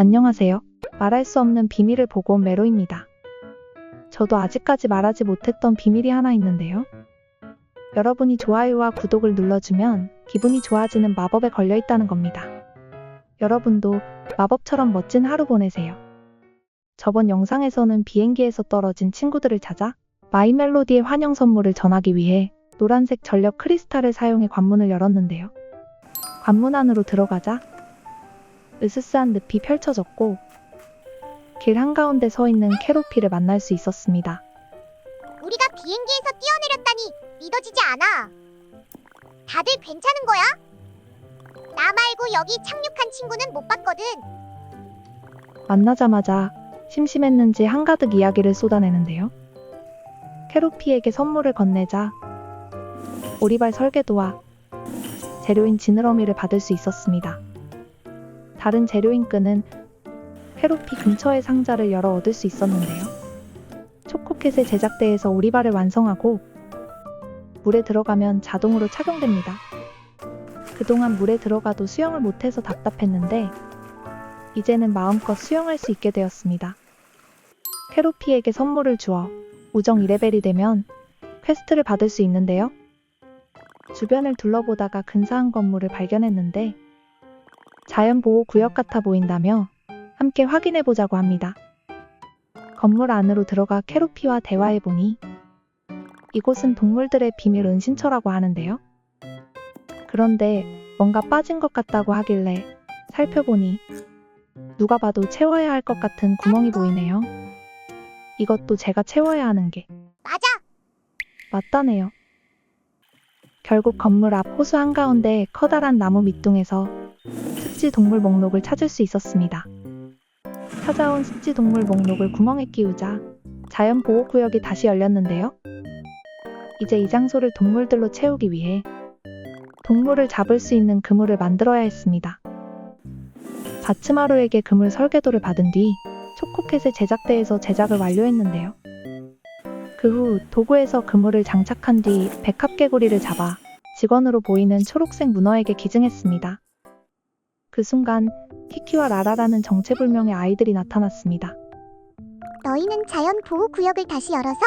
안녕하세요. 말할 수 없는 비밀을 보고 온 메로입니다. 저도 아직까지 말하지 못했던 비밀이 하나 있는데요. 여러분이 좋아요와 구독을 눌러주면 기분이 좋아지는 마법에 걸려 있다는 겁니다. 여러분도 마법처럼 멋진 하루 보내세요. 저번 영상에서는 비행기에서 떨어진 친구들을 찾아 마이 멜로디의 환영 선물을 전하기 위해 노란색 전력 크리스탈을 사용해 관문을 열었는데요. 관문 안으로 들어가자 으스스한 늪이 펼쳐졌고 길 한가운데 서 있는 캐로피를 만날 수 있었습니다. 우리가 비행기에서 뛰어내렸다니 믿어지지 않아. 다들 괜찮은 거야? 나 말고 여기 착륙한 친구는 못 봤거든. 만나자마자 심심했는지 한가득 이야기를 쏟아내는데요. 캐로피에게 선물을 건네자 오리발 설계도와 재료인 지느러미를 받을 수 있었습니다. 다른 재료인 끈은 캐로피 근처의 상자를 열어 얻을 수 있었는데요. 초코켓의 제작대에서 오리발을 완성하고 물에 들어가면 자동으로 착용됩니다. 그동안 물에 들어가도 수영을 못해서 답답했는데 이제는 마음껏 수영할 수 있게 되었습니다. 캐로피에게 선물을 주어 우정 2레벨이 되면 퀘스트를 받을 수 있는데요. 주변을 둘러보다가 근사한 건물을 발견했는데 자연보호구역 같아 보인다며 함께 확인해 보자고 합니다. 건물 안으로 들어가 캐로피와 대화해보니 이곳은 동물들의 비밀 은신처라고 하는데요. 그런데 뭔가 빠진 것 같다고 하길래 살펴보니 누가 봐도 채워야 할 것 같은 구멍이 보이네요. 이것도 제가 채워야 하는 게 맞아. 맞다네요. 결국 건물 앞 호수 한가운데 커다란 나무 밑둥에서 습지 동물 목록을 찾을 수 있었습니다. 찾아온 습지 동물 목록을 구멍에 끼우자 자연 보호 구역이 다시 열렸는데요. 이제 이 장소를 동물들로 채우기 위해 동물을 잡을 수 있는 그물을 만들어야 했습니다. 바츠마루에게 그물 설계도를 받은 뒤 초코켓의 제작대에서 제작을 완료했는데요. 그 후 도구에서 그물을 장착한 뒤 백합개구리를 잡아 직원으로 보이는 초록색 문어에게 기증했습니다. 그 순간 키키와 라라라는 정체불명의 아이들이 나타났습니다. 너희는 자연 보호 구역을 다시 열어서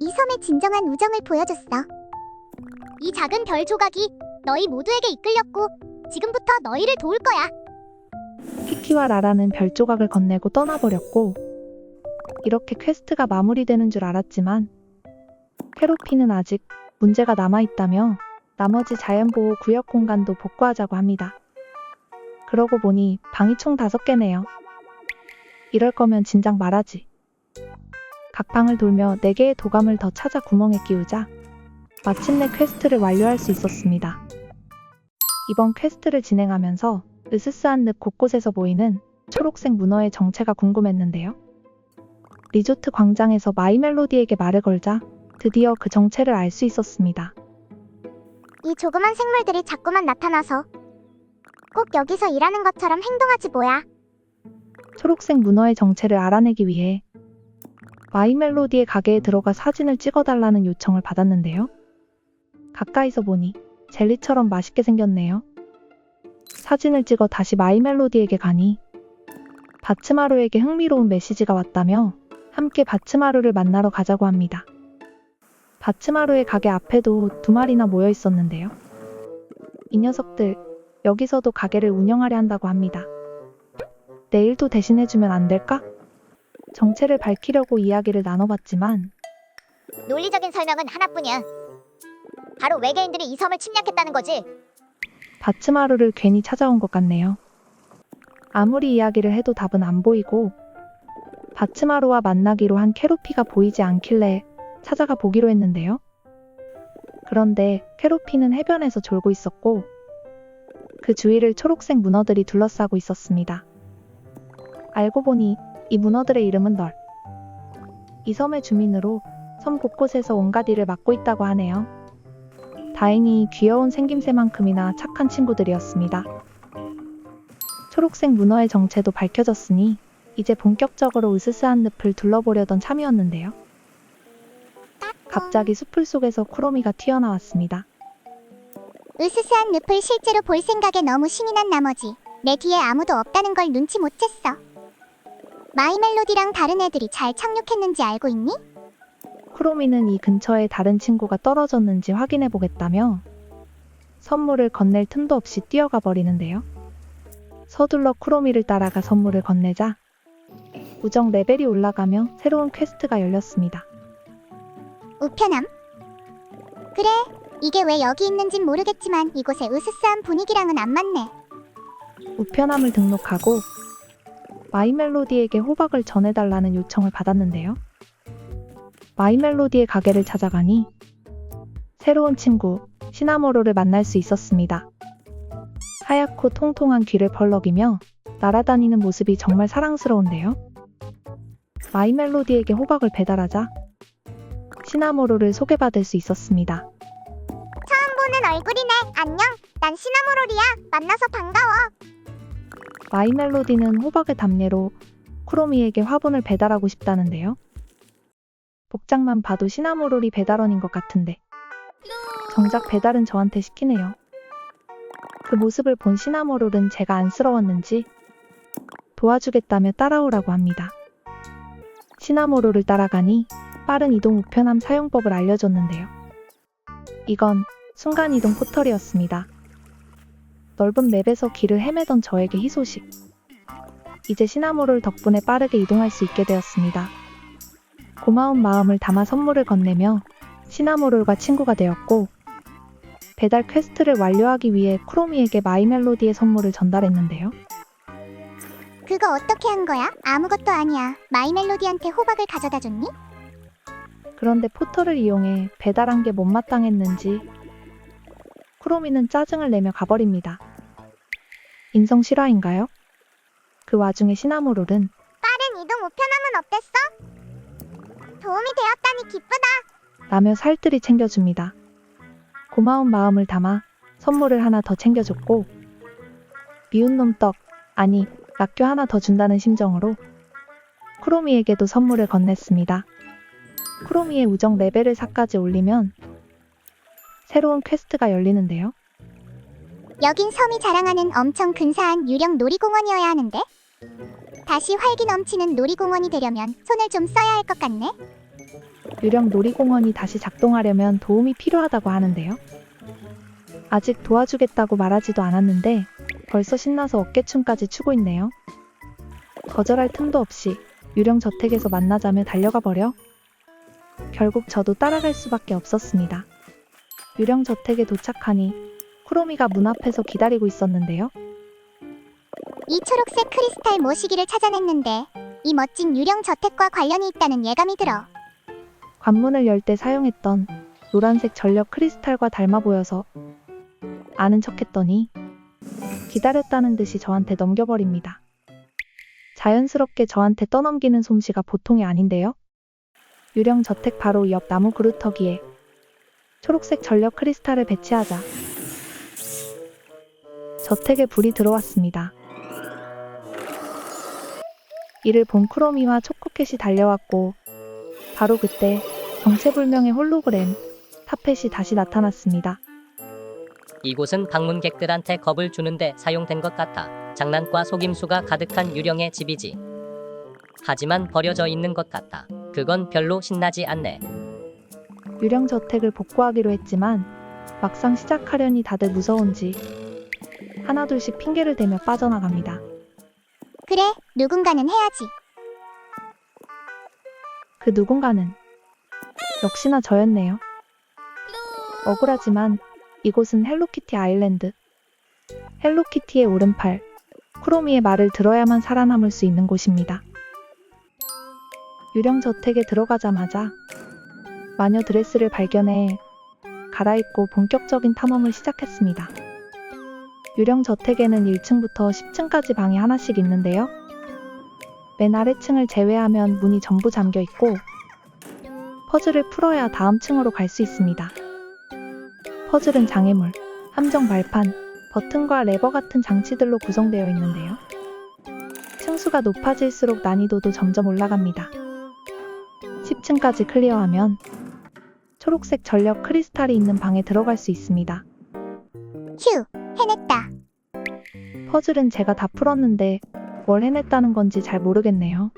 이 섬의 진정한 우정을 보여줬어. 이 작은 별 조각이 너희 모두에게 이끌렸고 지금부터 너희를 도울 거야. 키키와 라라는 별 조각을 건네고 떠나버렸고 이렇게 퀘스트가 마무리되는 줄 알았지만 캐로피는 아직 문제가 남아있다며 나머지 자연보호 구역 공간도 복구하자고 합니다. 그러고 보니 방이 총 5개네요. 이럴 거면 진작 말하지. 각 방을 돌며 4개의 도감을 더 찾아 구멍에 끼우자 마침내 퀘스트를 완료할 수 있었습니다. 이번 퀘스트를 진행하면서 으스스한 늪 곳곳에서 보이는 초록색 문어의 정체가 궁금했는데요. 리조트 광장에서 마이 멜로디에게 말을 걸자 드디어 그 정체를 알 수 있었습니다. 이 조그만 생물들이 자꾸만 나타나서 꼭 여기서 일하는 것처럼 행동하지 뭐야. 초록색 문어의 정체를 알아내기 위해 마이 멜로디의 가게에 들어가 사진을 찍어달라는 요청을 받았는데요. 가까이서 보니 젤리처럼 맛있게 생겼네요. 사진을 찍어 다시 마이 멜로디에게 가니 바츠마루에게 흥미로운 메시지가 왔다며 함께 바츠마루를 만나러 가자고 합니다. 바츠마루의 가게 앞에도 두 마리나 모여 있었는데요. 이 녀석들 여기서도 가게를 운영하려 한다고 합니다. 내일도 대신해주면 안 될까? 정체를 밝히려고 이야기를 나눠봤지만 논리적인 설명은 하나뿐이야. 바로 외계인들이 이 섬을 침략했다는 거지. 바츠마루를 괜히 찾아온 것 같네요. 아무리 이야기를 해도 답은 안 보이고 바츠마루와 만나기로 한 캐로피가 보이지 않길래 찾아가 보기로 했는데요. 그런데 캐로피는 해변에서 졸고 있었고 그 주위를 초록색 문어들이 둘러싸고 있었습니다. 알고 보니 이 문어들의 이름은 널. 이 섬의 주민으로 섬 곳곳에서 온갖 일을 맡고 있다고 하네요. 다행히 귀여운 생김새만큼이나 착한 친구들이었습니다. 초록색 문어의 정체도 밝혀졌으니 이제 본격적으로 으스스한 늪을 둘러보려던 참이었는데요. 갑자기 숲을 속에서 쿠로미가 튀어나왔습니다. 으스스한 늪을 실제로 볼 생각에 너무 신이 난 나머지 내 뒤에 아무도 없다는 걸 눈치 못 챘어. 마이 멜로디랑 다른 애들이 잘 착륙했는지 알고 있니? 크로미는 이 근처에 다른 친구가 떨어졌는지 확인해 보겠다며 선물을 건넬 틈도 없이 뛰어가 버리는데요. 서둘러 크로미를 따라가 선물을 건네자 우정 레벨이 올라가며 새로운 퀘스트가 열렸습니다. 우편함? 그래, 이게 왜 여기 있는진 모르겠지만 이곳의 으스스한 분위기랑은 안 맞네. 우편함을 등록하고 마이멜로디에게 호박을 전해달라는 요청을 받았는데요. 마이멜로디의 가게를 찾아가니 새로운 친구 시나모로를 만날 수 있었습니다. 하얗고 통통한 귀를 벌럭이며 날아다니는 모습이 정말 사랑스러운데요. 마이멜로디에게 호박을 배달하자 시나모로를 소개받을 수 있었습니다. 보는 얼굴이네. 안녕. 난 시나모롤이야. 만나서 반가워. 마이멜로디는 호박의 답례로 쿠로미에게 화분을 배달하고 싶다는데요. 복장만 봐도 시나모롤이 배달원인 것 같은데 정작 배달은 저한테 시키네요. 그 모습을 본 시나모롤은 제가 안쓰러웠는지 도와주겠다며 따라오라고 합니다. 시나모롤을 따라가니 빠른 이동 우편함 사용법을 알려줬는데요. 이건 순간이동 포털이었습니다. 넓은 맵에서 길을 헤매던 저에게 희소식. 이제 시나모롤 덕분에 빠르게 이동할 수 있게 되었습니다. 고마운 마음을 담아 선물을 건네며 시나모롤과 친구가 되었고, 배달 퀘스트를 완료하기 위해 쿠로미에게 마이멜로디의 선물을 전달했는데요. 그거 어떻게 한 거야? 아무것도 아니야. 마이 멜로디한테 호박을 가져다 줬니? 그런데 포털을 이용해 배달한 게 못마땅했는지 쿠로미는 짜증을 내며 가버립니다. 인성 실화인가요? 그 와중에 시나모롤은 빠른 이동 우편함은 어땠어? 도움이 되었다니 기쁘다. 라며 살뜰히 챙겨줍니다. 고마운 마음을 담아 선물을 하나 더 챙겨줬고 미운 놈 떡, 아니 락교 하나 더 준다는 심정으로 쿠로미에게도 선물을 건넸습니다. 쿠로미의 우정 레벨을 4까지 올리면 새로운 퀘스트가 열리는데요. 여긴 섬이 자랑하는 엄청 근사한 유령 놀이공원이어야 하는데? 다시 활기 넘치는 놀이공원이 되려면 손을 좀 써야 할 것 같네. 유령 놀이공원이 다시 작동하려면 도움이 필요하다고 하는데요. 아직 도와주겠다고 말하지도 않았는데 벌써 신나서 어깨춤까지 추고 있네요. 거절할 틈도 없이 유령 저택에서 만나자며 달려가 버려 결국 저도 따라갈 수밖에 없었습니다. 유령 저택에 도착하니 쿠로미가 문 앞에서 기다리고 있었는데요. 이 초록색 크리스탈 모시기를 찾아냈는데 이 멋진 유령 저택과 관련이 있다는 예감이 들어. 관문을 열 때 사용했던 노란색 전력 크리스탈과 닮아 보여서 아는 척했더니 기다렸다는 듯이 저한테 넘겨버립니다. 자연스럽게 저한테 떠넘기는 솜씨가 보통이 아닌데요. 유령 저택 바로 옆 나무 그루터기에 초록색 전력 크리스탈을 배치하자 저택에 불이 들어왔습니다. 이를 본 크로미와 초코캣이 달려왔고 바로 그때 정체불명의 홀로그램 타펫이 다시 나타났습니다. 이곳은 방문객들한테 겁을 주는데 사용된 것 같아. 장난과 속임수가 가득한 유령의 집이지. 하지만 버려져 있는 것 같아. 그건 별로 신나지 않네. 유령 저택을 복구하기로 했지만 막상 시작하려니 다들 무서운지 하나둘씩 핑계를 대며 빠져나갑니다. 그래, 누군가는 해야지. 그 누군가는 역시나 저였네요. 억울하지만 이곳은 헬로키티 아일랜드. 헬로키티의 오른팔, 쿠로미의 말을 들어야만 살아남을 수 있는 곳입니다. 유령 저택에 들어가자마자 마녀 드레스를 발견해 갈아입고 본격적인 탐험을 시작했습니다. 유령 저택에는 1층부터 10층까지 방이 하나씩 있는데요. 맨 아래층을 제외하면 문이 전부 잠겨 있고 퍼즐을 풀어야 다음 층으로 갈 수 있습니다. 퍼즐은 장애물, 함정 발판, 버튼과 레버 같은 장치들로 구성되어 있는데요. 층수가 높아질수록 난이도도 점점 올라갑니다. 10층까지 클리어하면 초록색 전력 크리스탈이 있는 방에 들어갈 수 있습니다. 휴, 해냈다. 퍼즐은 제가 다 풀었는데 뭘 해냈다는 건지 잘 모르겠네요.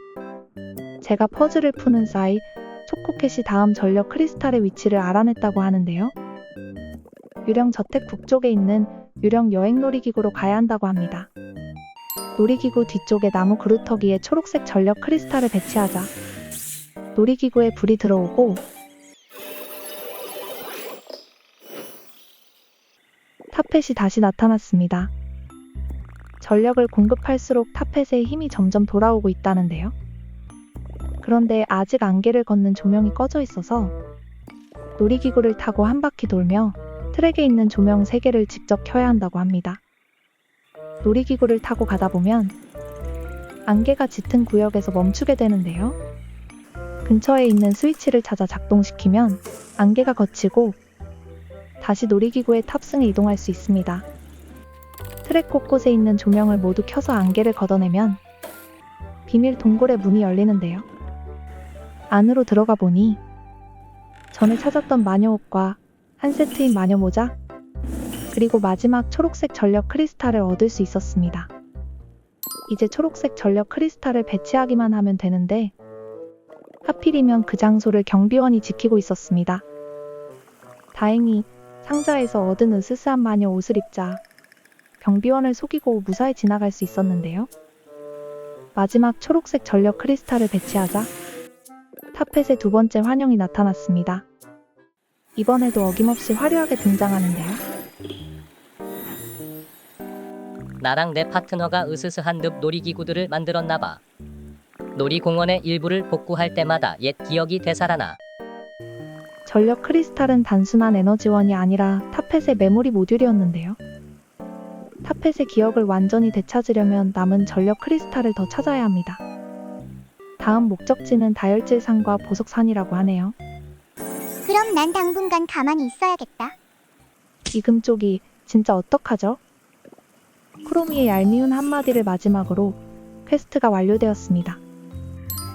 제가 퍼즐을 푸는 사이 초코캣이 다음 전력 크리스탈의 위치를 알아냈다고 하는데요. 유령 저택 북쪽에 있는 유령 여행 놀이기구로 가야 한다고 합니다. 놀이기구 뒤쪽에 나무 그루터기에 초록색 전력 크리스탈을 배치하자 놀이기구에 불이 들어오고 타펫이 다시 나타났습니다. 전력을 공급할수록 타펫의 힘이 점점 돌아오고 있다는데요. 그런데 아직 안개를 걷는 조명이 꺼져 있어서 놀이기구를 타고 한 바퀴 돌며 트랙에 있는 조명 3개를 직접 켜야 한다고 합니다. 놀이기구를 타고 가다 보면 안개가 짙은 구역에서 멈추게 되는데요. 근처에 있는 스위치를 찾아 작동시키면 안개가 걷히고 다시 놀이기구에 탑승해 이동할 수 있습니다. 트랙 곳곳에 있는 조명을 모두 켜서 안개를 걷어내면 비밀 동굴의 문이 열리는데요. 안으로 들어가 보니 전에 찾았던 마녀 옷과 한 세트인 마녀 모자 그리고 마지막 초록색 전력 크리스탈을 얻을 수 있었습니다. 이제 초록색 전력 크리스탈을 배치하기만 하면 되는데 하필이면 그 장소를 경비원이 지키고 있었습니다. 다행히 상자에서 얻은 으스스한 마녀 옷을 입자 경비원을 속이고 무사히 지나갈 수 있었는데요. 마지막 초록색 전력 크리스탈을 배치하자 타펫의 두 번째 환영이 나타났습니다. 이번에도 어김없이 화려하게 등장하는데요. 나랑 내 파트너가 으스스한 늪 놀이기구들을 만들었나봐. 놀이공원의 일부를 복구할 때마다 옛 기억이 되살아나. 전력 크리스탈은 단순한 에너지원이 아니라 타펫의 메모리 모듈이었는데요. 타펫의 기억을 완전히 되찾으려면 남은 전력 크리스탈을 더 찾아야 합니다. 다음 목적지는 다혈질산과 보석산이라고 하네요. 그럼 난 당분간 가만히 있어야겠다. 이금 쪽이 진짜 어떡하죠? 크로미의 얄미운 한마디를 마지막으로 퀘스트가 완료되었습니다.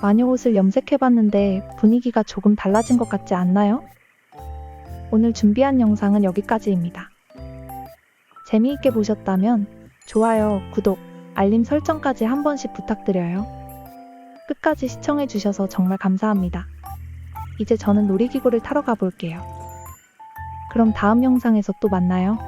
마녀 옷을 염색해봤는데 분위기가 조금 달라진 것 같지 않나요? 오늘 준비한 영상은 여기까지입니다. 재미있게 보셨다면 좋아요, 구독, 알림 설정까지 한 번씩 부탁드려요. 끝까지 시청해주셔서 정말 감사합니다. 이제 저는 놀이기구를 타러 가볼게요. 그럼 다음 영상에서 또 만나요.